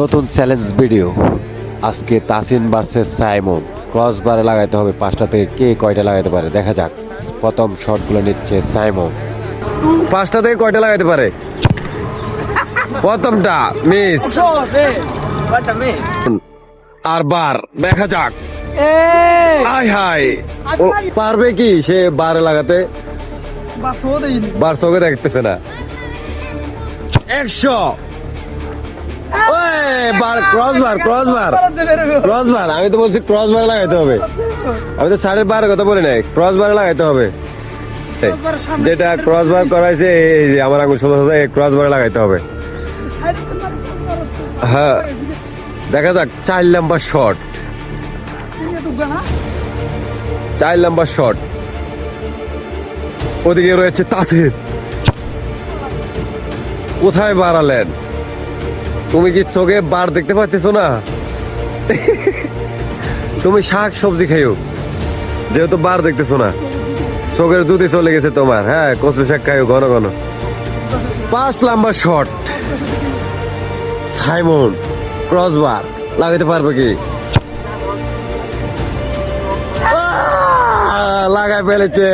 নতুন challenge video. আজকে Tasin versus Simon. Cross বারে লাগাইতে হবে পাঁচটা থেকে কে কয়টা লাগাইতে পারে? দেখা যাক। প্রথম শটগুলো নিচ্ছে সাইমন। পাঁচটা থেকে কয়টা লাগাইতে পারে? প্রথমটা মিস আর বার দেখা যাক। আয় হাই। ও পারবে কি সে বারে লাগাতে? বার চোখে দেখতেছে না। একশো। আমি তো বলছি ক্রস বার লাগাইতে হবে। আমি তো সাড়ে বারের কথা বলি নাই ক্রস বার লাগাইতে হবে। যেটা ক্রস বার করাইছে এই যে আমার আঙুল সোজা সোজা লাগাইতে হবে। হ্যাঁ দেখা যাক চার নাম্বার শট চার নাম্বার শট ওদিকে রয়েছে তাসির। কোথায় বাড়ালেন? তুমি কি চোখে বার দেখতে পাচ্ছ না? তুমি শাক সবজি খাইও যেহেতু বার দেখতেছো না, চোখের জুতি চলে গেছে তোমার হ্যাঁ কচু শাক খাইও ঘন ঘন। পাঁচ number shot. Simon crossbar লাগাইতে পারবে কি? লাগাই ফেলেছে।